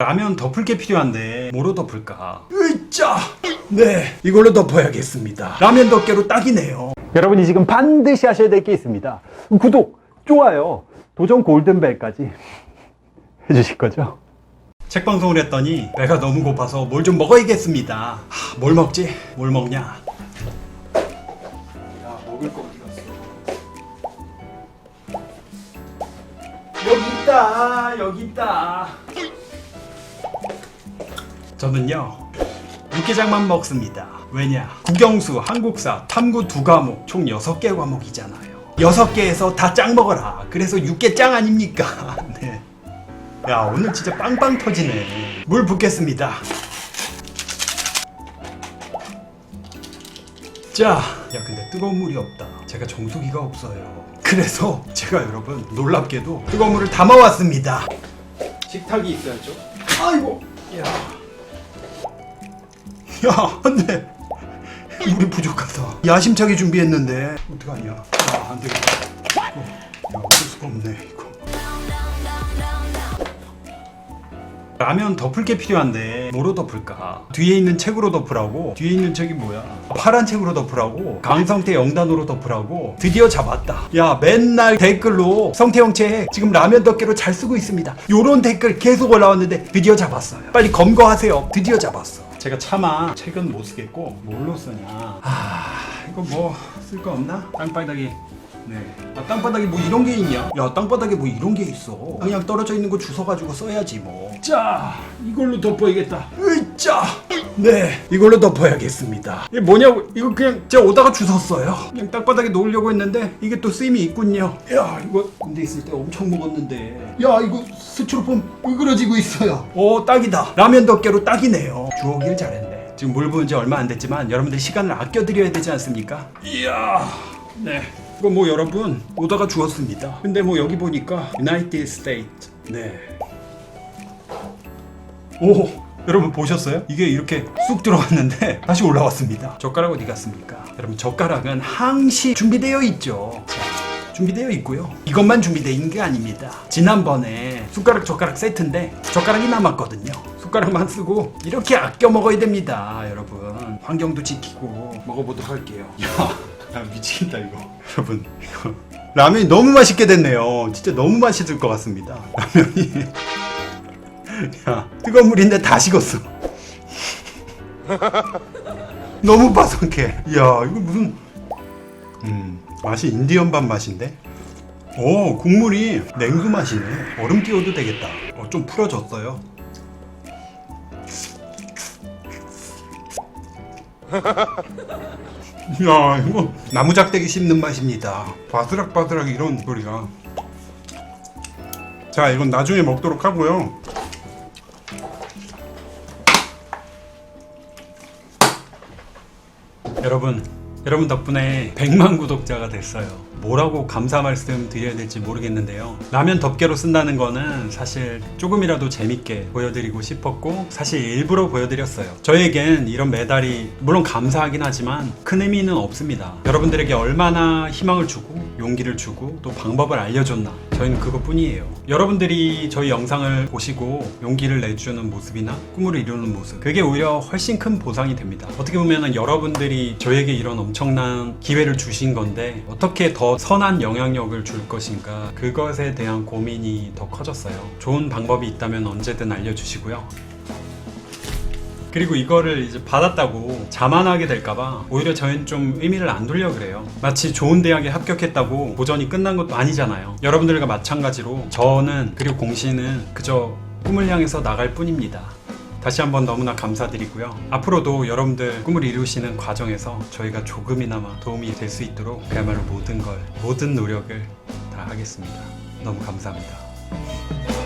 라면 덮을 게 필요한데 뭐로 덮을까? 으짜! 네, 이걸로 덮어야겠습니다. 라면 덮개로 딱이네요. 여러분이 지금 반드시 하셔야 될 게 있습니다. 구독, 좋아요, 도전 골든벨까지 해주실 거죠? 책 방송을 했더니 배가 너무 고파서 뭘 좀 먹어야겠습니다. 하, 뭘 먹지? 뭘 먹냐? 야, 먹을 거 어디 갔어? 여기 있다, 여기 있다. 저는요 육개장만 먹습니다. 왜냐? 국영수, 한국사, 탐구 두 과목 총 6개 과목이잖아요. 6개에서 다 짱 먹어라. 그래서 육개짱 아닙니까? 네. 야 오늘 진짜 빵빵 터지네. 물 붓겠습니다. 자, 야 근데 뜨거운 물이 없다. 제가 정수기가 없어요. 그래서 제가 여러분 놀랍게도 뜨거운 물을 담아왔습니다. 식탁이 있어야죠. 아이고, 야, 야, 안돼. 물이 부족하다. 야심차게 준비했는데 어떡하냐? 아, 안 되겠다. 이거, 야, 어쩔 수가 없네 이거. 라면 덮을 게 필요한데 뭐로 덮을까? 뒤에 있는 책으로 덮으라고 뒤에 있는 책이 뭐야? 파란 책으로 덮으라고 강성태 영단으로 덮으라고 드디어 잡았다 야 맨날 댓글로 성태형 책 지금 라면 덮개로 잘 쓰고 있습니다 요런 댓글 계속 올라왔는데 드디어 잡았어요 빨리 검거하세요 드디어 잡았어 제가 차마 책은 못 쓰겠고 뭘로 쓰냐 아 이거 뭐 쓸 거 없나? 땅바닥에 네. 아, 땅바닥에 뭐 이런 게 있냐? 야, 땅바닥에 뭐 이런 게 있어. 그냥 떨어져 있는 거 주워가지고 써야지 뭐. 자, 이걸로 덮어야겠다. 으짜! 네, 이걸로 덮어야겠습니다. 이게 뭐냐고, 이거 그냥 제가 오다가 주웠어요. 그냥 땅바닥에 놓으려고 했는데 이게 또 쓰임이 있군요. 야, 이거 군대 있을 때 엄청 먹었는데. 야, 이거 스티로폼 으그러지고 있어요. 오, 딱이다. 라면 덮개로 딱이네요. 주워오길 잘했네. 지금 물 부은 지 얼마 안 됐지만 여러분들 시간을 아껴드려야 되지 않습니까? 이야, 네. 이거 뭐 여러분 오다가 주웠습니다. 근데 뭐 여기 보니까 United States. 네. 오, 여러분 보셨어요? 이게 이렇게 쑥 들어갔는데 다시 올라왔습니다. 젓가락 어디 갔습니까? 여러분 젓가락은 항시 준비되어 있죠. 자, 준비되어 있고요. 이것만 준비되어 있는 게 아닙니다. 지난번에 숟가락 젓가락 세트인데 젓가락이 남았거든요. 숟가락만 쓰고 이렇게 아껴 먹어야 됩니다, 여러분. 환경도 지키고 먹어보도록 할게요. 야, 야 미치겠다 이거. 여러분 이거 라면이 너무 맛있게 됐네요. 진짜 너무 맛있을 것 같습니다. 라면이. 야 뜨거운 물인데 다 식었어. 너무 바삭해. 야 이거 무슨 음 맛이 인디언 밥 맛인데? 오 국물이 냉수 맛이네. 얼음 띄워도 되겠다. 어, 좀 풀어졌어요. 야 이거 나무 작대기 씹는 맛입니다. 바스락바스락 이런 소리가. 자 이건 나중에 먹도록 하고요. 여러분, 여러분 덕분에 100만 구독자가 됐어요. 뭐라고 감사 말씀 드려야 될지 모르겠는데요. 라면 덮개로 쓴다는 거는 사실 조금이라도 재밌게 보여드리고 싶었고 사실 일부러 보여드렸어요. 저에겐 이런 메달이 물론 감사하긴 하지만 큰 의미는 없습니다. 여러분들에게 얼마나 희망을 주고 용기를 주고 또 방법을 알려줬나 저희는 그것뿐이에요. 여러분들이 저희 영상을 보시고 용기를 내주는 모습이나 꿈을 이루는 모습 그게 오히려 훨씬 큰 보상이 됩니다. 어떻게 보면 여러분들이 저에게 이런 엄청난 기회를 주신 건데 어떻게 더 선한 영향력을 줄 것인가 그것에 대한 고민이 더 커졌어요. 좋은 방법이 있다면 언제든 알려주시고요. 그리고 이거를 이제 받았다고 자만하게 될까봐 오히려 저희는 좀 의미를 안 두려 그래요. 마치 좋은 대학에 합격했다고 도전이 끝난 것도 아니잖아요. 여러분들과 마찬가지로 저는 그리고 공시는 그저 꿈을 향해서 나갈 뿐입니다. 다시 한번 너무나 감사드리고요. 앞으로도 여러분들 꿈을 이루시는 과정에서 저희가 조금이나마 도움이 될 수 있도록 그야말로 모든 걸, 모든 노력을 다 하겠습니다. 너무 감사합니다.